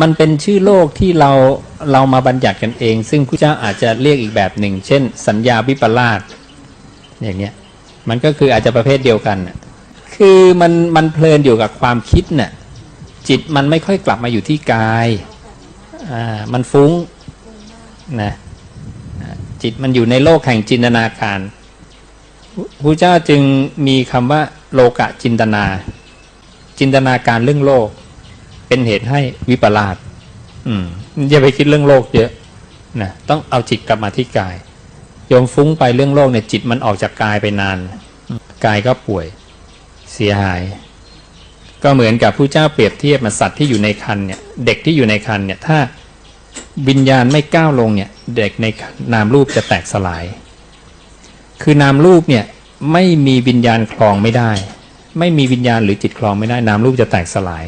มันเป็นชื่อโลกที่เราเรามาบัญญัติกันเอง ซึ่งพระเจ้าอาจจะเรียกอีกแบบหนึ่ง เช่น สัญญาวิปลาสอย่างเนี้ยมันก็คืออาจจะประเภทเดียวกันคือมันมันเพลินอยู่กับความคิดน่ะจิตมันไม่ค่อยกลับมาอยู่ที่กายอ่ามันฟุ้งนะจิตมันอยู่ในโลกแห่งจินตนาการพระเจ้าจึงมีคำว่าโลกะจินตนา จินตนาการเรื่องโลก เป็นเหตุให้วิปลาสอืมอย่าไปคิดเรื่องโลกเยอะนะต้องเอาจิตกลับมาที่กาย โยมฟุ้งไปเรื่องโลกเนี่ยจิตมันออกจากกายไปนานกายก็ป่วยเสียหาย ก็เหมือนกับผู้เจ้าเปรียบเทียบมาสัตว์ที่อยู่ในคันเนี่ยเด็กที่อยู่ในคันเนี่ยถ้าวิญญาณไม่ก้าวลงเนี่ยเด็กในนามรูปจะแตกสลาย คือนามรูปเนี่ยไม่มีวิญญาณคลองไม่ได้ ไม่มีวิญญาณหรือจิตคลองไม่ได้นามรูปจะแตกสลาย